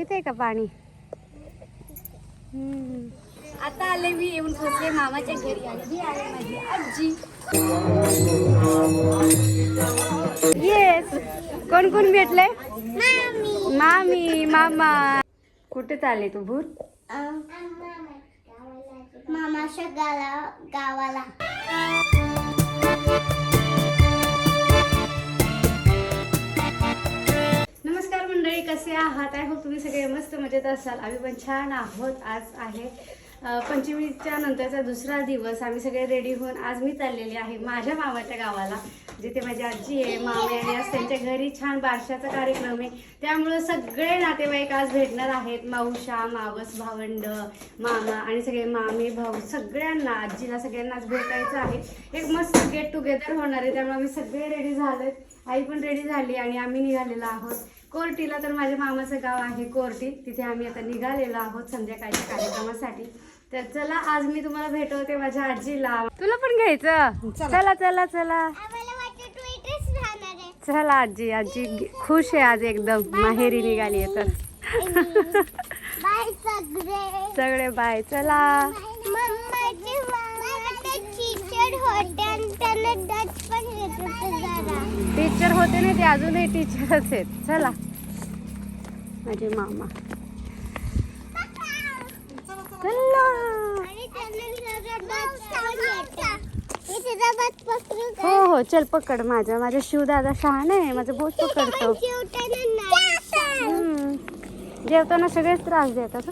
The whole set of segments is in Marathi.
पिते का पाणी. आता आले मी येऊन पोचले मामाच्या घरी आणि ही आहे माझी आजी. येस कोण कोण भेटले? मामी. मामा कुठे चालले तू भूत? मामाच्या गावाला. कसे आहात आय होप तुम्ही सगळे मस्त मजेत असाल. आम्ही पण छान आहोत. आज आहे पंचमीच्या नंतरचा दुसरा दिवस. आम्ही सगळे रेडी होऊन आज मी चाललेली आहे माझ्या मामाच्या गावाला जिथे माझी आजी आहे मामे आणि आज त्यांच्या घरी छान बारशाचा कार्यक्रम आहे. त्यामुळं सगळे नातेवाईक आज भेटणार आहेत. मावशा मावस भावंड मामा आणि सगळे मामे भाऊ सगळ्यांना आजीला सगळ्यांना आज भेटायचं आहे. एक मस्त गेट टुगेदर होणार आहे. त्यामुळे आम्ही सगळे रेडी झालो आई पण रेडी झाली आणि आम्ही निघालेलो आहोत. कोर्टीला तर माझ्या मामाचं गाव आहे कोर्टी. तिथे आम्ही आता निघालेलो आहोत संध्याकाळच्या कार्यक्रमासाठी. तर चला आज मी तुम्हाला भेटवते माझ्या आजीला. तुला पण घ्यायचं? चला. चला चला चला. आजी आजी खुश आहे आज एकदम. माहेरी निघाली आहे तर. बाय सगळे. सगळे बाय चला. टीचर होते ना ते अजूनही टीचरच आहेत. चला. माझे मामा. हो हो चल पकड माझा. माझा शिवदादा शहाणा आहे. माझं बोट पकडतो. जेवताना सगळेच त्रास देतात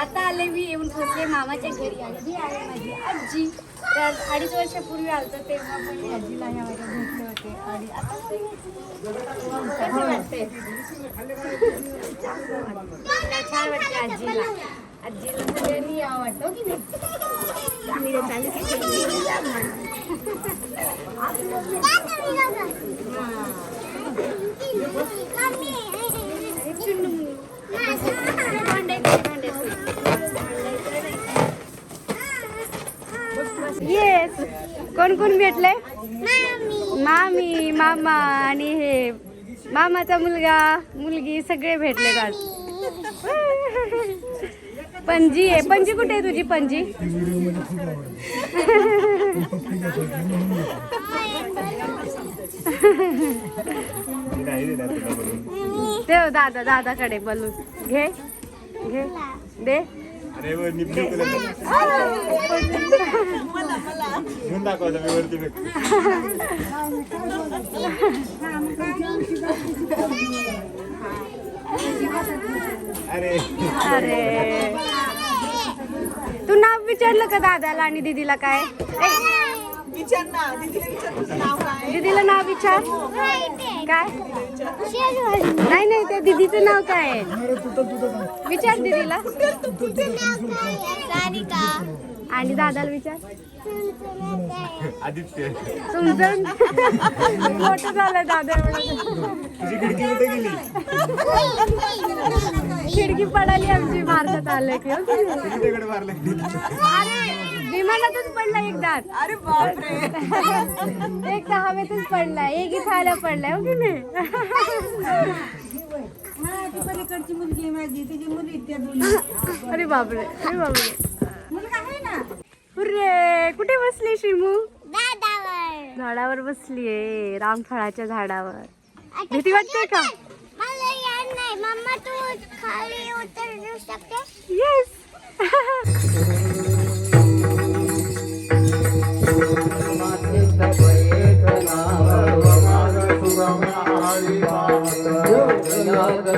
आता आले मी येऊन पोचले मामाच्या घरी आणि ही आहे माझी आजी. तर अडीच वर्षापूर्वी आलतं तेव्हा पण मी आजीला ह्या माझ्या भेटले होते. आणि आता कसं वाटते छान वाटते आजीला. आजीला सगळ्यांनी यावं वाटतं हो की नाही? कोण कोण भेटले मामी. मामा आणि हे मामाचा मुलगा मुलगी सगळे भेटले आज. पणजी आहे. पणजी कुठे आहे तुझी पणजी? ते दादा दादाकडे बोलून. घे घे. दे. अरे व निब्बी कलर घेऊन मी वरती अरे. अरे. तू नाव विचारलं का दादाला आणि दीदीला काय? दीदीला नाव विचार. काय? नाही नाही त्या दीदीचं नाव काय? आहे विचार दीदीला. आणि दादाला विचार. आदित्य. तुमचं? मोठं झालं दादा एवढं. तुझी खिडकी कुठे गेली? खिडकी पडाली आमची मारतात आलं की की नाही? किती दगड मारले. अरे विमानातच पडला एकदा. अरे बापरे. एक तर हवेतच पडलाय एक इथं आल्या पडलाय हो की नाही? मुलगी आहे माझी तिची मुली अरे बापरे अरे बापरे. हुर्रे कुठे बसली शिमू? झाडावर. बसलीये रामफळाच्या झाडावर. भीती वाटते का? मला याद नाही. मम्मा तू खाली उतरू शकते? Yes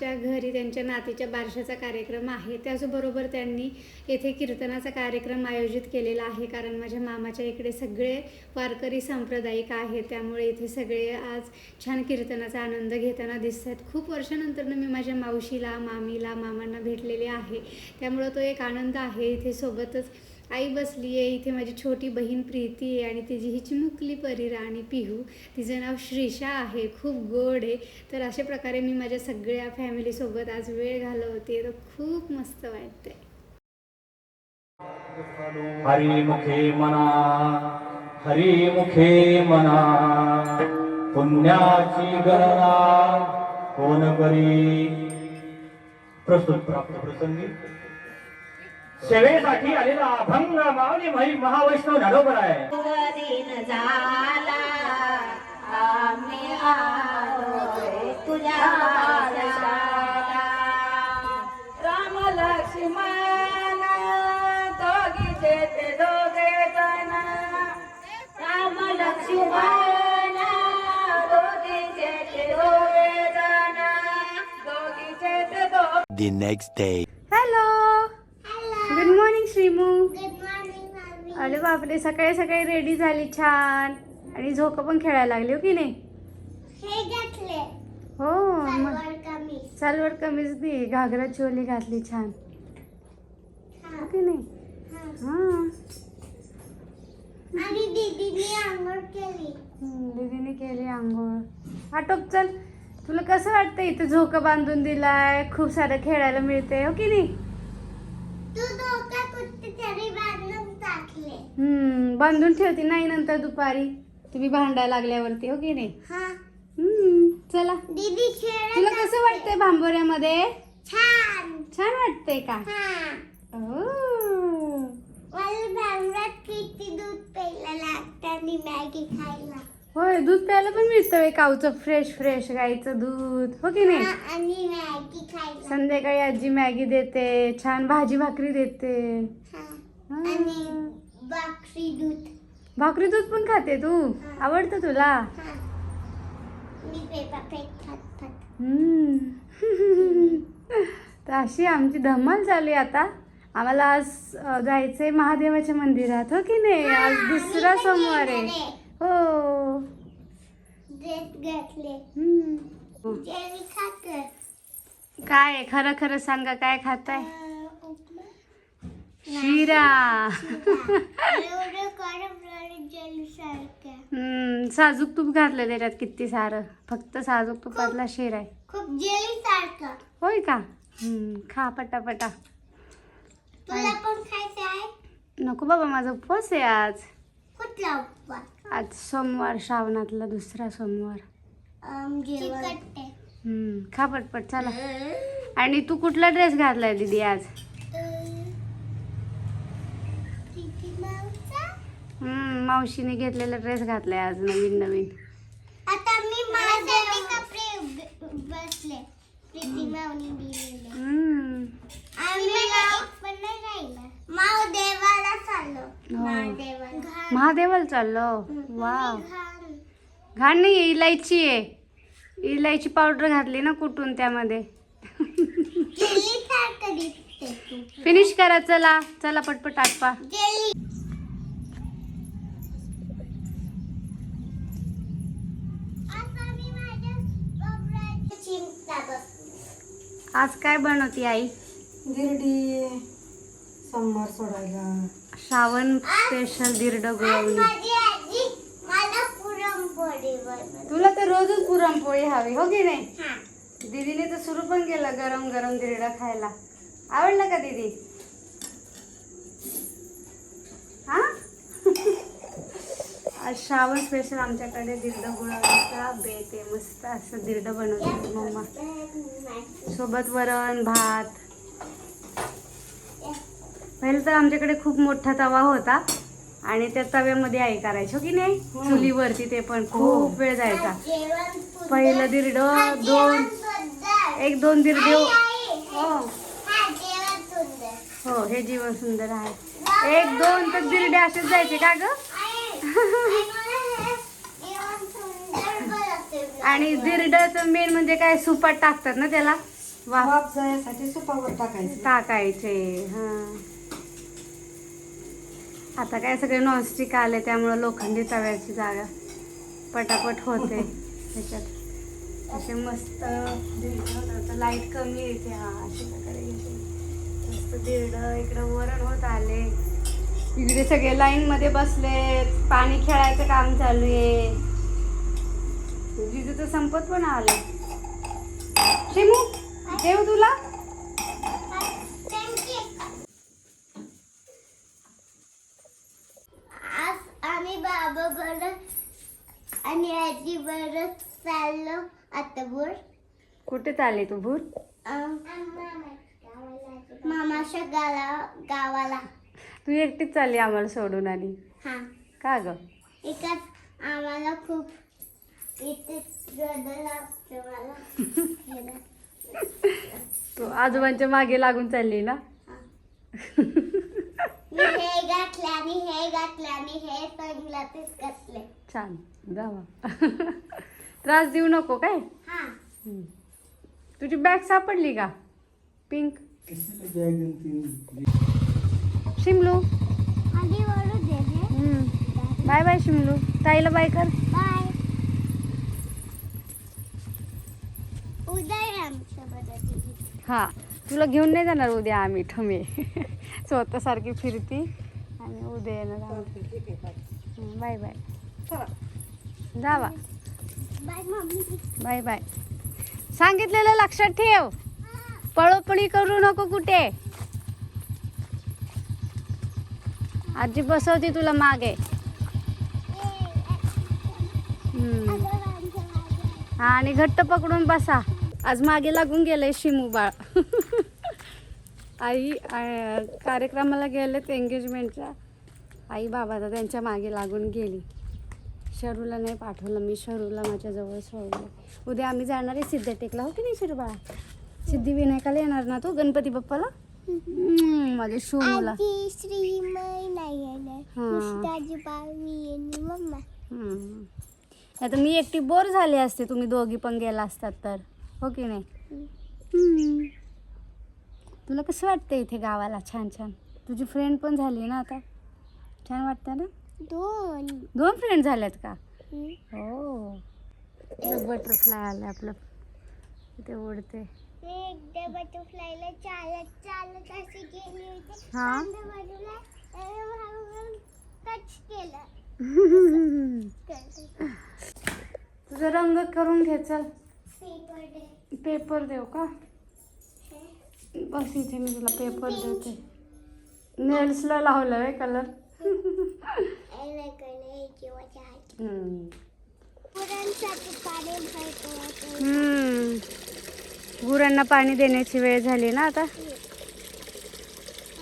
मामाच्या घरी त्यांच्या नातीच्या बारशाचा कार्यक्रम आहे. त्याचबरोबर त्यांनी येथे कीर्तनाचा कार्यक्रम आयोजित केलेला आहे. कारण माझ्या मामाच्या इकडे सगळे वारकरी सांप्रदायिक आहेत. त्यामुळे इथे सगळे आज छान कीर्तनाचा आनंद घेताना दिसत आहेत खूप वर्षानंतर मी माझ्या मावशीला मामीला मामांना भेटलेले आहे. त्यामुळं तो एक आनंद आहे. इथे सोबतच आई बसली आहे इथे माझी छोटी बहीण प्रीती आहे आणि तिची ही चिमुकली परीरा आणि पिहू. तिचं नाव श्रीषा आहे खूप गोड आहे. तर अशा प्रकारे मी माझ्या सगळ्या फॅमिलीसोबत आज वेळ घालवते. तर खूप मस्त वाटते हरिमुखे मना हरिमुखे मना. पुण्याची गणना कोण करी? प्रस्तुत प्राप्त प्रसंगी. सेवेसाठी आलेला अभंग माऊली मही महावैष्णव ज्ञानोबर आहे. राम लक्ष्मण दोघीचे ते दोघे जण. राम लक्ष्मण दोघीचे ते दोघे जण. दोघीचे ते दोघे the next day. Hello good morning Shrimu good morning मामी अरे बापरे सकाळी सकाळी रेडी झाली छान. आणि झोका पण खेळायला लागली हो की नाही? हे हो मग सलवार कमीज. सलवार कमीज दी घागरा चोली घातली छान. हो. की नाही? हा. आणि दीदीने आंघोळ केली. हम्म, दीदीने केली आंघोळ. आटोप चल. तुला कसं वाटतं इथं झोका बांधून दिलाय? खूप सारं खेळायला मिळते हो की नाही? तू बांधून हम्म बांधून ठेवते. नाही नंतर दुपारी. तुम्ही भांडायला लागल्यावरती हो की नाही? हा. हम्म चला. दीदी तुला कसं. वाटतंय भांबोऱ्यामध्ये? छान. छान वाटतंय का? हा. ओ. मला भांगरात किती दूध प्यायला लागतं आणि मॅगी खायला. होय दूध प्यायला पण मिळतं काऊचं फ्रेश फ्रेश गाईचं दूध. हो की नाही? हा, आणि मॅगी खायला. संध्याकाळी आजी मॅगी देते छान भाजी भाकरी देते. हा. हा. आणि बाकरी दूध. भाकरी दूध पण खाते तू? आवडतं तुला? मी पेपा पेक खात खात. हम्म. तर अशी आमची धमाल चालू आहे आता. आम्हाला आज अ, जायचंय महादेवाच्या मंदिरात हो की नाही? आज दुसरा सोमवार आहे. हो. ड्रेस घातले. हम्म. जेवी खाकर काय आहे? खरं खरं सांगा काय खाताय? शिरा. हम्म, साजूक तूप घातलं त्याच्यात किती सारं. फक्त साजूक तुपातला शिरा आहे. खूप जेली सारखं. होय का? हम्म, खा पटापटा. तुला पण खायचं आहे? नको बाबा माझा उपवास आहे आज. कुठला उपवास? आज सोमवार श्रावणातला दुसरा सोमवार. हम्म, खा पटपट चला. आणि तू कुठला ड्रेस घातलाय दीदी आज? हम्म, मावशीने घेतलेला ड्रेस घातलाय आज नवीन नवीन. आता मी माझ्यासाठी कपडे बसले. प्रीती मावनी दिलेले. हम्म, आम्ही एक पण नाही राहिलं. माव देवाला चाललो. हो. महादेवाला. घाण. महादेवाला चाललो? वाव घाण. घाण नाही इलायची आहे. इलायची पावडर घातली ना कुठून त्यामध्ये? जेली सारखं दिसते तू फिनिश करा चला. चला पटपट आटपा. जेली आता मी माझ्या कपड्याची चिंता बघ आज काय बनवती आई? गिरडी सोमवार सोडायला. श्रावण स्पेशल गुळवणी पुरणपोळी बनवते. तुला तर रोजच पुरणपोळी हवी हो की नाही? हा. दीदीने तर सुरू पण केलं गरम गरम दिरडा खायला. आवडलं का दीदी हा आज श्रावण स्पेशल आमच्याकडे दिरड गुळवणीचा बेत आहे मस्त असं दिरड बनवते मम्मा. सोबत वरण भात. पहिलं तर आमच्याकडे खूप मोठा तवा होता आणि त्या तव्यामध्ये आई करायची हो की नाही? चुलीवरती ते पण खूप वेळ जायचा. पहिलं दिरड हा, दोन. एक दोन आई, हो हा. हो हे जीवन सुंदर आहे. एक दोन तर दिरडे असेच जायचे का ग? आणि दिरडाचं मेन म्हणजे काय सुपात टाकतात ना त्याला? वाफ वाफ जाण्यासाठी सुपावर टाकायचं. टाकायचे हा. आता काय सगळे नॉनस्टिक आले त्यामुळं लोखंडी तव्याची जागा पटापट होते. त्याच्यात असे मस्त लाइट कमी येते हा अशा प्रकारे मस्त दीड इकडं वरण होत आले. इकडे सगळे लाईन मध्ये बसले. पाणी खेळायचं काम चालू आहे. जिजू तर संपत पण आलं. शिमू देऊ तुला. आम्ही बाबा बरोबर आणि आजी बरोबर चाललो आता बोर कुठे चालले तू भूर? मामाच्या गाला गावाला. तू एकटीच चालली आम्हाला सोडून आली. हा. का ग? एकाच आम्हाला खूप इथे रडं लागतं मला तू आजोबांच्या मागे लागून चालली ना? मी हे घातले आणि हे घातले आणि हे सनग्लासेस घातले छान. जावा त्रास देऊ नको काय? हा. हम्म. तुझी बॅग सापडली का? पिंक. शिमलू. Bye bye शिमलू. ताईला बाय कर. हा. तुला घेऊन नाही जाणार उद्या आम्ही ठमे. स्वतःसारखी फिरती. आणि उद्या येणार बाय. बाय जावा. Bye mummy. Bye bye. सांगितलेलं लक्षात ठेव. पळोपळी करू नको कुठे. आजी बसवते तुला मागे. हा आणि घट्ट पकडून बसा. आज मागे लागून गेलंय शिमू बाळ. आई कार्यक्रमाला गेलेत एंगेजमेंटच्या आई बाबा तर त्यांच्या मागे लागून गेली. शरूला नाही पाठवलं मी शरूला माझ्याजवळ सोडलं. उद्या आम्ही जाणार आहे सिद्धटेकला हो की नाही शिरबाळा? सिद्धिविनायकाला येणार ना तू गणपती बाप्पाला? माझ्या शोनूला आजी नाही येणार. हा. कृष्णाजी बावी आणि मम्मा. हम्म. आता मी एकटी बोर झाले असते तुम्ही दोघी पण गेला असतात तर. हो की नाही? हम्म. तुला कसं वाटतं इथे गावाला? छान छान. तुझी फ्रेंड पण झाली ना आता? छान वाटतं ना? दोन. दोन फ्रेंड झाल्यात का? हम्म. हो. बटरफ्लाय आलं आपलं. इथे उडते मी एकदा बटरफ्लायला चालत चालत अशी गेली होती. हा. कांदा बाजूला टच केलं. तुझा रंग करून घे चल. पेपर डे पेपर देऊ का? बस इथे मी तुला पेपर देते. नेल्सला लावलं आहे कलर किंवा हम्म. पाणी भरतो गुरांना पाणी देण्याची वेळ झाली ना आता?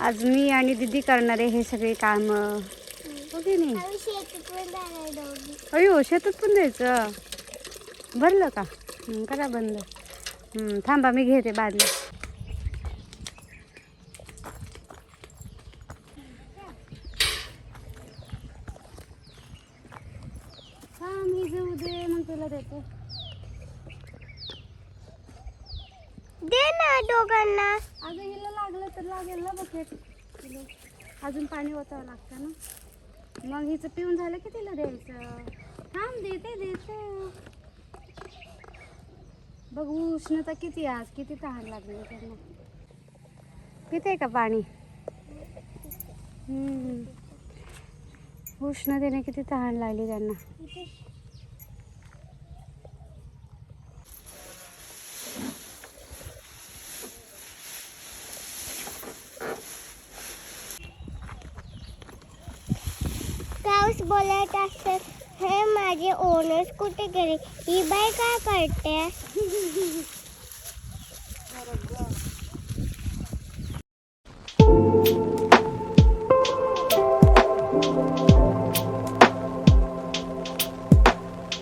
आज मी आणि दिदी करणारे हे सगळे काम. हो नाही? अयो शेतात पण द्यायचं भरलं का? करा बंद. हं, थांबा मी घेते बादली हा मी जाऊ दे मग तुला देते दे ना दोघांना. अगं हिला लागलं तर लागेल ना बकेट अजून पाणी ओतावं लागतं ना. मग हिचं पिऊन झालं की तिला द्यायचं. थांब देते देते. बघ उष्णता किती आज? किती तहान लागली त्यांना. पिते का पाणी? हम्म. उष्णतेने किती तहान लागली त्यांना. पाऊस बोलत असत हे माझे ओनर्स कुठे गेले? ही बाई काय करते?